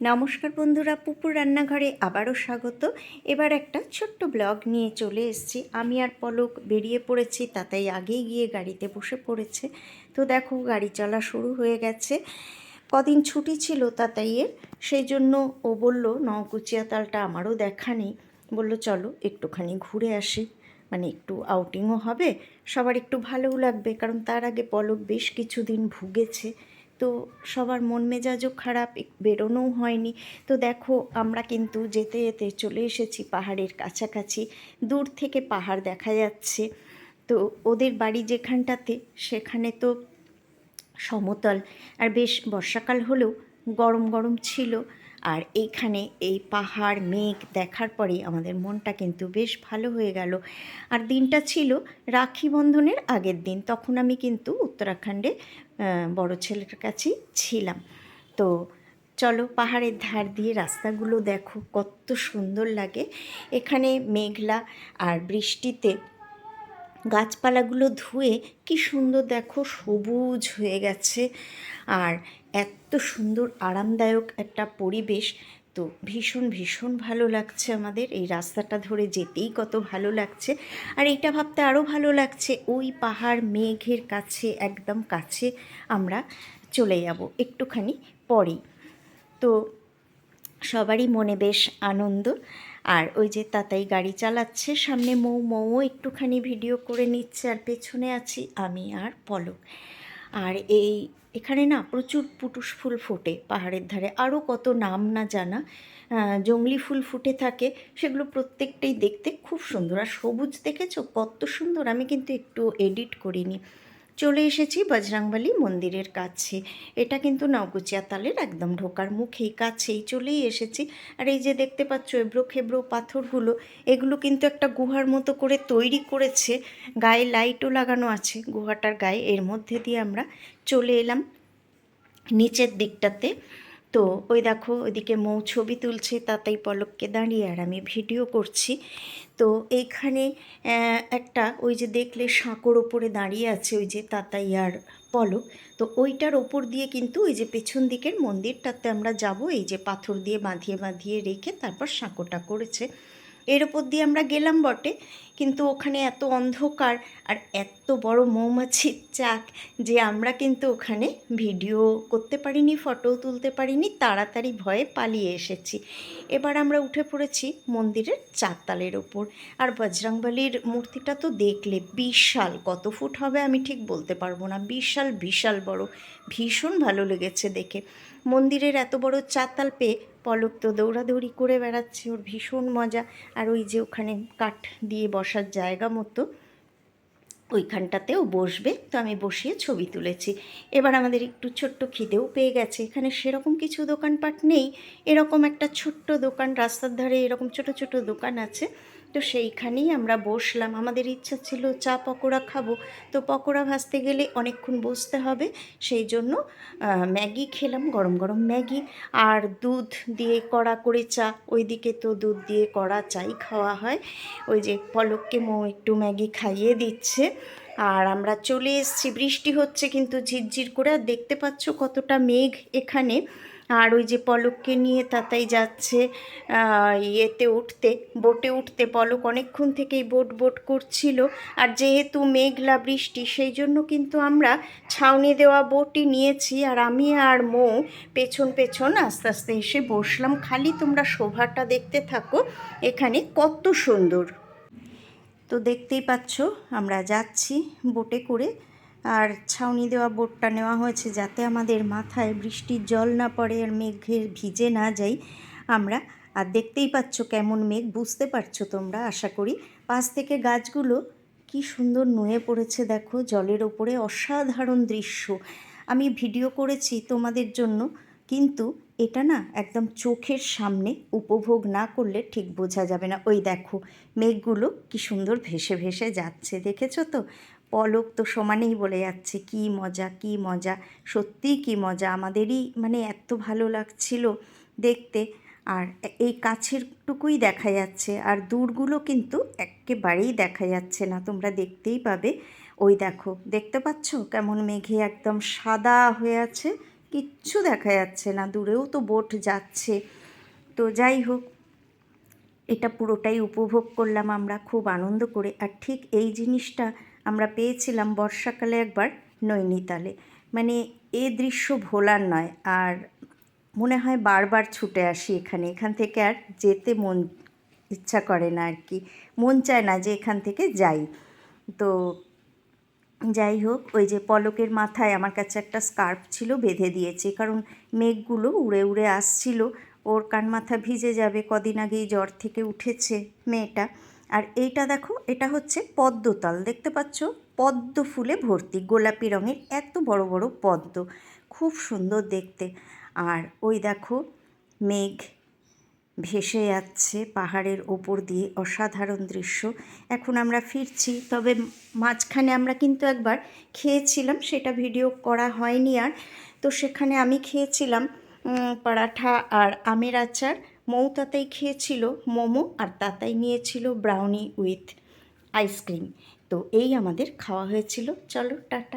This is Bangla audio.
নমস্কার বন্ধুরা, পুপুর রান্নাঘরে আবারও স্বাগত। এবার একটা ছোট্ট ব্লগ নিয়ে চলে এসেছি। আমি আর পলক বেরিয়ে পড়েছি, তাতাই আগেই গিয়ে গাড়িতে বসে পড়েছে। তো দেখো, গাড়ি চলা শুরু হয়ে গেছে। কদিন ছুটি ছিল তাতাইয়ের সেই জন্য ও বলল নকুচিয়া তালটা আমারও দেখা নেই। বলল, চলো, একটুখানি ঘুরে আসি। মানে একটু আউটিংও হবে, সবার একটু ভালোও লাগবে, কারণ তার আগে পলক বেশ কিছুদিন ভুগেছে। তো সবার মন মেজাজও খারাপ বেরোনোও হয়নি। তো দেখো, আমরা কিন্তু যেতে যেতে চলে এসেছি পাহাড়ের কাছাকাছি। দূর থেকে পাহাড় দেখা যাচ্ছে। তো ওদের বাড়ি যেখানটাতে, সেখানে তো সমতল। আর বেশ বর্ষাকাল হলেও গরম গরম ছিল। আর এইখানে এই পাহাড়, মেঘ দেখার পরে আমাদের মনটা কিন্তু বেশ ভালো হয়ে গেল। আর দিনটা ছিল রাখি বন্ধনের আগের দিন, তখন আমি কিন্তু উত্তরাখণ্ডে বড় ছেলের কাছেই ছিলাম। তো চলো পাহাড়ের ধার দিয়ে রাস্তাগুলো দেখো, কত সুন্দর লাগে। এখানে মেঘলা আর বৃষ্টিতে গাছপালাগুলো ধুয়ে কি সুন্দর দেখো, সবুজ হয়ে গেছে। আর এত সুন্দর, আরামদায়ক একটা পরিবেশ। তো ভীষণ ভীষণ ভালো লাগছে আমাদের। এই রাস্তাটা ধরে যেতেই কত ভালো লাগছে। আর এইটা ভাবতে আরও ভালো লাগছে, ওই পাহাড় মেঘের কাছে, একদম কাছে আমরা চলে যাব একটুখানি পরেই। তো সবারই মনে বেশ আনন্দ। আর ওই যে তাতাই গাড়ি চালাচ্ছে, সামনে মৌ মৌ একটুখানি ভিডিও করে নিচ্ছে, আর পেছনে আছি আমি আর পলক। আর এই এখানে না প্রচুর পুটুস ফুল ফোটে পাহাড়ের ধারে। আরও কত নাম না জানা জঙ্গলি ফুল ফুটে থাকে, সেগুলো প্রত্যেকটাই দেখতে খুব সুন্দর। আর সবুজ দেখেছ? কত সুন্দর। আমি কিন্তু একটু এডিট করিনি। চলে এসেছি বজরাংবালি মন্দিরের কাছে। এটা কিন্তু নওগুচিয়া তালের একদম ঢোকার মুখেই কাছেই চলেই এসেছি। আর এই যে দেখতে পাচ্ছ এবড়ো খেবড়ো পাথরগুলো, এগুলো কিন্তু একটা গুহার মতো করে তৈরি করেছে। গায়ে লাইটও লাগানো আছে, গুহাটার গায়ে। এর মধ্যে দিয়ে আমরা চলে এলাম নিচের দিকটাতে। তো ওই দেখো, ওইদিকে মৌ ছবি তুলছে, তাতাই পলককে দাঁড়িয়ে, আর আমি ভিডিও করছি। তো এইখানে একটা ওই যে দেখলে সাঁকোর ওপরে দাঁড়িয়ে আছে, ওই যে তাতাই আর পলক। তো ওইটার ওপর দিয়ে কিন্তু ওই যে পেছন দিকের মন্দিরটাতে আমরা যাব, এই যে পাথর দিয়ে বাঁধিয়ে বাঁধিয়ে রেখে তারপর সাঁকোটা করেছে। এর ওপর দিয়ে আমরা গেলাম বটে, কিন্তু ওখানে এত অন্ধকার আর এত বড় মৌমাছির চাক যে আমরা কিন্তু ওখানে ভিডিও করতে পারিনি, ফটো তুলতে পারিনি, তাড়াতাড়ি ভয়ে পালিয়ে এসেছি। এবার আমরা উঠে পড়েছি মন্দিরের চারতালের ওপর আর বজরংবলির মূর্তিটা তো দেখলে বিশাল, কত ফুট হবে আমি ঠিক বলতে পারব না, বিশাল বিশাল বড়, ভীষণ ভালো লেগেছে দেখে। মন্দিরের এত বড় চাতাল পেয়ে পলক তো দৌড়াদৌড়ি করে বেড়াচ্ছে, ওর ভীষণ মজা। আর ওই যে ওখানে কাঠ দিয়ে বসার জায়গা মতো, ওইখানটাতেও বসবে। তো আমি বসিয়ে ছবি তুলেছি। এবার আমাদের একটু ছোট্ট খিদেও পেয়ে গেছে। এখানে সেরকম কিছু দোকানপাট নেই। এরকম একটা ছোট্ট দোকান, রাস্তার ধারে এরকম ছোট ছোট দোকান আছে। তো সেইখানেই আমরা বসলাম। আমাদের ইচ্ছা ছিল, চা পকোড়া খাব। তো পকোড়া ভাজতে গেলে অনেকক্ষণ বসতে হবে। সেই জন্য ম্যাগি খেলাম, গরম গরম ম্যাগি। আর দুধ দিয়ে কড়া করে চা। ওইদিকে তো দুধ দিয়ে কড়া চাই খাওয়া হয়। ওই যে পলককে মো একটু ম্যাগি খাইয়ে দিচ্ছে। আর আমরা চলে এসেছি। বৃষ্টি হচ্ছে কিন্তু ঝিরঝির করে। আর দেখতে পাচ্ছ কতটা মেঘ এখানে। আর ওই যে পলককে নিয়ে তাতাই যাচ্ছে ইয়েতে উঠতে, বোটে উঠতে। পলক অনেকক্ষণ থেকেই বোট বোট করছিল। আর যেহেতু মেঘলা বৃষ্টি, সেই জন্য কিন্তু আমরা ছাউনি দেওয়া বোটই নিয়েছি। আর আমি আর মৌ পেছন পেছন আস্তে আস্তে এসে বসলাম। খালি তোমরা শোভাটা দেখতে থাকো, এখানে কত সুন্দর। তো দেখতেই পাচ্ছ, আমরা যাচ্ছি বোটে করে। আর ছাউনি দেওয়া বোর্ডটা নেওয়া হয়েছে যাতে আমাদের মাথায় বৃষ্টির জল না পড়ে আর মেঘে ভিজে না যাই। আমরা, আর দেখতেই পাচ্ছ কেমন মেঘ, বুঝতে পারছ তোমরা, আশা করি। পাশ থেকে গাছগুলো কি সুন্দর নুয়ে পড়েছে দেখো, জলের ওপরে অসাধারণ দৃশ্য। আমি ভিডিও করেছি তোমাদের জন্য, কিন্তু এটা না একদম চোখের সামনে উপভোগ না করলে ঠিক বোঝা যাবে না। ওই দেখো, মেঘগুলো কি সুন্দর ভেসে ভেসে যাচ্ছে, দেখেছ তো? পলক তো সমানেই বলে যাচ্ছে, কি মজা কি মজা, সত্যিই কি মজা। আমাদেরই মানে এত ভালো লাগছিল দেখতে। আর এই কাছের টুকুই দেখা যাচ্ছে, আর দূরগুলো কিন্তু একেবারেই দেখা যাচ্ছে না, তোমরা দেখতেই পাবে। ওই দেখো, দেখতে পাচ্ছ? কেমন মেঘে একদম সাদা হয়ে আছে। কিচ্ছু দেখা যাচ্ছে না, দূরেও তো বোট যাচ্ছে। তো যাই হোক, এটা পুরোটাই উপভোগ করলাম আমরা, খুব আনন্দ করে। আর ঠিক এই জিনিসটা আমরা পেয়েছিলাম বর্ষাকালে একবার নৈনিতালে। মানে এ দৃশ্য ভোলার নয়, আর মনে হয় বারবার ছুটে আসি এখানে। এখান থেকে আর যেতে মন ইচ্ছা করে না আর কি। মন চায় না যে এখান থেকে যাই। তো যাই হোক, ওই যে পলকের মাথায় আমার কাছে একটা স্কার্ফ ছিল, বেঁধে দিয়েছে। কারণ মেঘগুলো উড়ে উড়ে আসছিল, ওর কান মাথা ভিজে যাবে, কদিন আগেই জ্বর থেকে উঠেছে মেয়েটা। আর এইটা দেখো, এটা হচ্ছে পদ্মতাল, দেখতে পাচ্ছ? পদ্ম ফুলে ভর্তি, গোলাপি রঙের এত বড় বড় পদ্ম। খুব সুন্দর দেখতে। আর ওই দেখো, মেঘ ভেসে যাচ্ছে পাহাড়ের ওপর দিয়ে অসাধারণ দৃশ্য। এখন আমরা ফিরছি, তবে মাঝখানে আমরা কিন্তু একবার খেয়েছিলাম, সেটা ভিডিও করা হয়নি আর। তো সেখানে আমি খেয়েছিলাম পরাঠা আর আমের আচার। মৌ তাতাই খেয়েছিল মোমো আর তাতাই নিয়েছিল ব্রাউনি উইথ আইসক্রিম তো এই আমাদের খাওয়া হয়েছিল। চলো, টাটা।